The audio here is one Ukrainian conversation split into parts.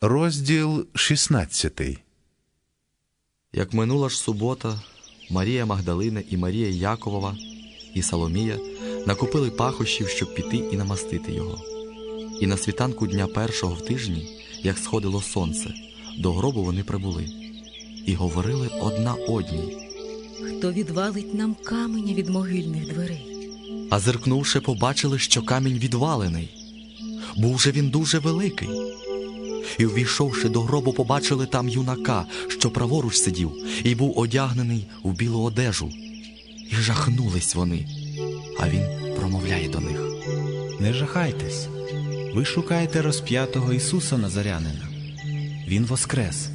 Розділ 16 Як минула ж субота, Марія Магдалина і Марія Яковова і Соломія накупили пахощів, щоб піти і намастити його. І на світанку дня першого в тижні, як сходило сонце, до гробу вони прибули, і говорили одна одній. Хто відвалить нам каменя від могильних дверей? А зиркнувши, побачили, що камінь відвалений. Був же він дуже великий. І, увійшовши до гробу, побачили там юнака, що праворуч сидів, і був одягнений у білу одежу. І жахнулись вони. А він промовляє до них. Не жахайтесь. Ви шукаєте розп'ятого Ісуса Назарянина. Він воскрес.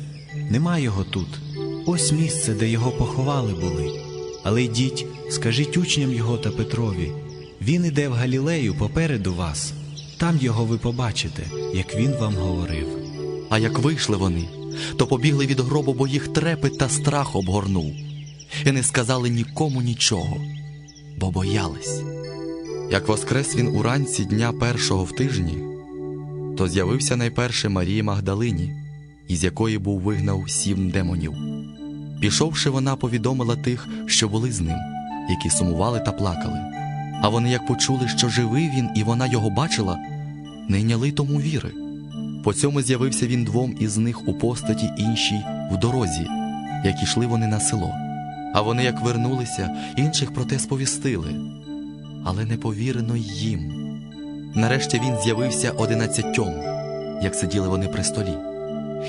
Нема його тут. Ось місце, де його поховали були. Але йдіть, скажіть учням його та Петрові. Він іде в Галілею попереду вас. Там його ви побачите, як він вам говорив. А як вийшли вони, то побігли від гробу, бо їх трепет та страх обгорнув, і не сказали нікому нічого, бо боялись. Як воскрес він уранці дня першого в тижні, то з'явився найперше Марії Магдалині, із якої був вигнав сім демонів. Пішовши, вона повідомила тих, що були з ним, які сумували та плакали. А вони, як почули, що живий він, і вона його бачила, не йняли тому віри. По цьому з'явився він двом із них у постаті іншій в дорозі, як ішли вони на село. А вони, як вернулися, інших про те сповістили, але не повірено їм. Нарешті він з'явився одинадцятьом, як сиділи вони при столі,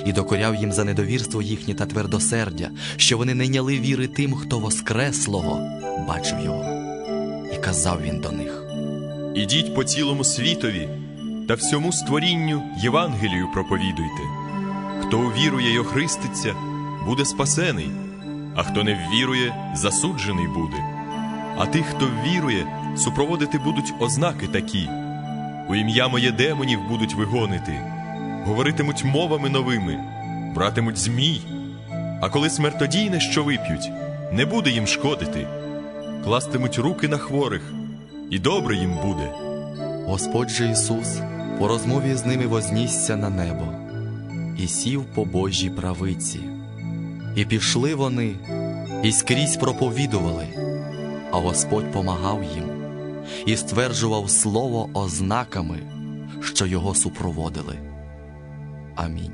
і докоряв їм за недовірство їхнє та твердосердя, що вони не йняли віри тим, хто воскреслого бачив його. І казав він до них. Ідіть по цілому світові та всьому створінню Євангелію проповідуйте. Хто увірує й охриститься, буде спасений, а хто не ввірує, засуджений буде. А тих, хто ввірує, супроводити будуть ознаки такі: у ім'я моє демонів будуть вигонити, говоритимуть мовами новими, братимуть змій. А коли смертодійне, що вип'ють, не буде їм шкодити, кластимуть руки на хворих, і добре їм буде. Господь же Ісус по розмові з ними вознісся на небо і сів по Божій правиці. І пішли вони, і скрізь проповідували, а Господь помагав їм і стверджував слово ознаками, що його супроводили. Амінь.